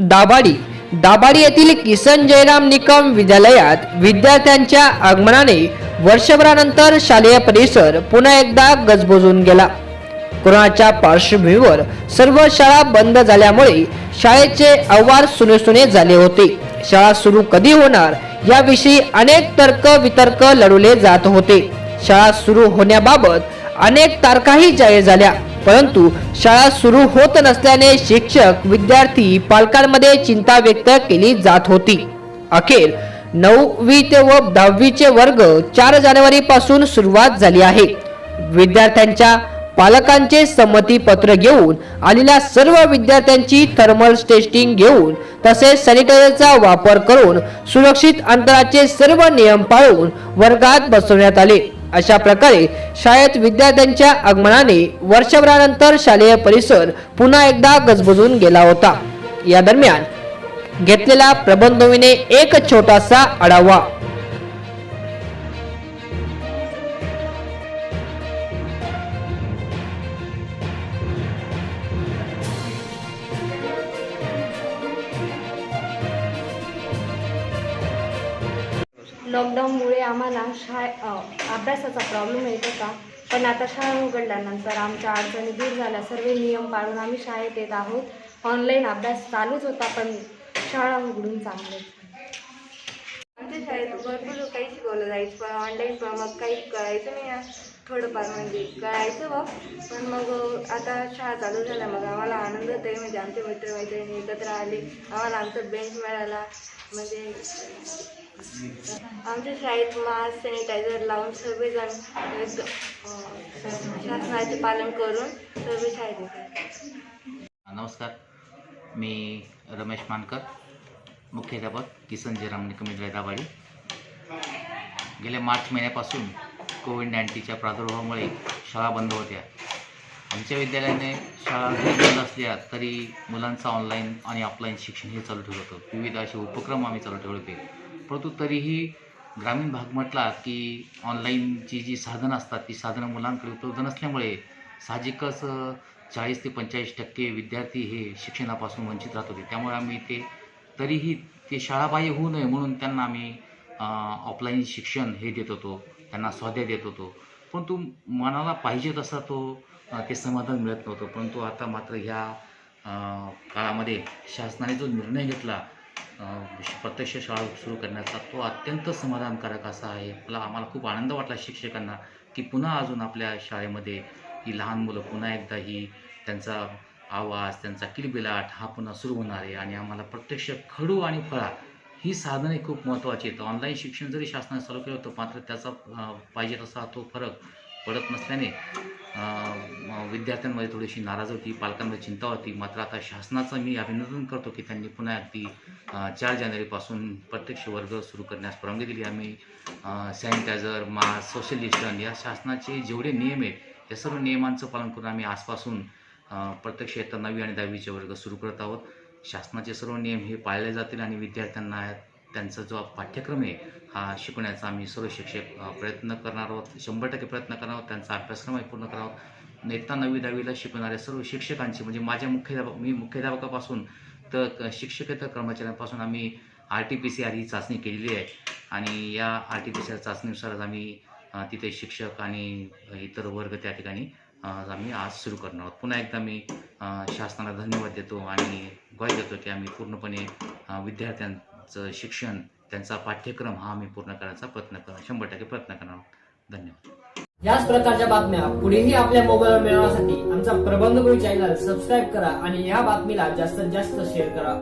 दाभाडी. दाभाडी येथील किसन जयराम निकम विद्यालयात विद्यार्थ्यांच्या आगमनाने वर्षभरानंतर शालेय परिसर पुन्हा एकदा गजबजून गेला. कोरोनाच्या पार्श्वभूमीवर सर्व शाळा बंद झाल्यामुळे शाळेचे अहवाल सुने सुने झाले होते. शाळा सुरू कधी होणार याविषयी अनेक तर्क वितर्क लढवले जात होते. शाळा सुरू होण्याबाबत अनेक तारखाही जाहीर झाल्या. परंतु शाळा सुरू होत नसल्याने शिक्षक विद्यार्थी पालकांमध्ये चिंता व्यक्त केली जात होती. अखेर नववी ते व दहावीचे वर्ग चार जानेवारी पासून सुरुवात झाली आहे. विद्यार्थ्यांच्या पालकांचे संमती पत्र घेऊन आलेल्या सर्व विद्यार्थ्यांची थर्मल टेस्टिंग घेऊन तसेच सॅनिटायझरचा वापर करून सुरक्षित अंतराचे सर्व नियम पाळून वर्गात बसवण्यात आले. अशा प्रकारे शाळेत विद्यार्थ्यांच्या आगमनाने वर्षभरानंतर शालेय परिसर पुन्हा एकदा गजबजून गेला होता. या दरम्यान घेतलेला प्रबंधवीने एक छोटासा आढावा. लॉकडाऊनमुळे आम्हाला शाळे अभ्यासाचा प्रॉब्लेम येत होता. पण आता शाळा उघडल्यानंतर आमच्या अडचणी दूर झाल्या. सर्व नियम पाळून आम्ही शाळेत येत आहोत. ऑनलाईन अभ्यास चालूच होता पण शाळा उघडून चांगले. आमच्या शाळेत भरपूर काही शिकवलं जायचं पण ऑनलाईन मग काही करायचं नाही थोडंफार म्हणजे कळायचं बघ पण मग आता शाळा चालू झाल्या मग आम्हाला आनंद होतोय म्हणजे आमचे मित्रमैत्रिणी एकत्र आले. आम्हाला आमचा बेंच मिळाला. म्हणजे आमच्या शाळेत मास्क सॅनिटायझर लावून सर्वजण एक, शासनाचे पालन करून सर्व शाळेत येतात. नमस्कार. मी रमेश मानकर मुख्याध्यापक किसन जयराम निकम विद्यालय गेल्या मार्च महिन्यापासून कोविड नाईन्टीनच्या प्रादुर्भावामुळे शाळा बंद होत्या. आमच्या विद्यालयाने शाळा जरी बंद असल्या तरी मुलांचं ऑनलाईन आणि ऑफलाईन शिक्षण हे चालू ठेवलं होतं. विविध असे उपक्रम आम्ही चालू ठेवले होते. परंतु तरीही ग्रामीण भाग म्हटला की ऑनलाईनची जी साधनं असतात ती साधनं मुलांकडे उपलब्ध नसल्यामुळे साहजिकच चाळीस ते पंचेचाळीस टक्के विद्यार्थी हे शिक्षणापासून वंचित राहत होते. त्यामुळे आम्ही ते तरीही ते शाळाबाह्य होऊ नये म्हणून त्यांना आम्ही ऑफलाईन शिक्षण हे देत होतो. त्यांना स्वाध्याय देत होतो. परंतु मनाला पाहिजे तसा तो ते समाधान मिळत नव्हतं. परंतु आता मात्र ह्या काळामध्ये शासनाने जो निर्णय घेतला प्रत्यक्ष शाळा सुरू करण्याचा तो अत्यंत समाधानकारक असा आहे. मला आम्हाला खूप आनंद वाटला शिक्षकांना की पुन्हा अजून आपल्या शाळेमध्ये ही लहान मुलं पुन्हा एकदा ही त्यांचा आवाज त्यांचा किलबिलाट हा पुन्हा सुरू होणार आहे. आणि आम्हाला प्रत्यक्ष खडू आणि फळा ही साधने खूप महत्त्वाची आहेत. ऑनलाईन शिक्षण जरी शासनाने चालू केलं होतं मात्र त्याचा पाहिजे तसा तो फरक पडत नसल्याने विद्यार्थ्यांमध्ये थोडीशी नाराज होती पालकांमध्ये चिंता होती. मात्र आता शासनाचं मी अभिनंदन करतो की त्यांनी पुन्हा अगदी चार जानेवारीपासून प्रत्यक्ष वर्ग सुरू करण्यास परवानगी दिली. आम्ही सॅनिटायझर मास्क सोशल डिस्टन्स या शासनाचे जेवढे नियम आहेत या सर्व नियमांचं पालन करून आम्ही आजपासून प्रत्यक्ष इयत्ता नववी आणि दहावीचे वर्ग सुरू करत आहोत. शासनाचे सर्व नियम हे पाळले जातील आणि विद्यार्थ्यांना त्यांचा जो पाठ्यक्रम आहे हा शिकवण्याचा आम्ही सर्व शिक्षक प्रयत्न करणार आहोत. शंभर टक्के प्रयत्न करणार आहोत. त्यांचा अभ्यासक्रम आहे पूर्ण करावा आहोत. इयत्ता नववी दहावीला शिकवणाऱ्या सर्व शिक्षकांची म्हणजे माझ्या मुख्याध्यापक मी मुख्याध्यापकापासून तर क- शिक्षकेतर कर्मचाऱ्यांपासून आम्ही R T P C R ही चाचणी केलेली आहे. आणि या R T P C R चाचणीनुसारच आम्ही तिथे शिक्षक आणि इतर वर्ग त्या ठिकाणी आम्ही आज सुरू करणार आहोत. पुन्हा एकदा मी शासनाला धन्यवाद देतो आणि ग्वाही देतो की आम्ही पूर्णपणे विद्यार्थ्यांचं शिक्षण त्यांचा पाठ्यक्रम हा आम्ही पूर्ण करायचा प्रयत्न करणार शंभर टक्के प्रयत्न करणार धन्यवाद. याच प्रकारच्या बातम्या पुढेही आपल्या मोबाईलवर मिळवण्यासाठी आमचा प्रबंधगुरू चॅनल सबस्क्राईब करा आणि या बातमीला जास्तीत जास्त शेअर करा.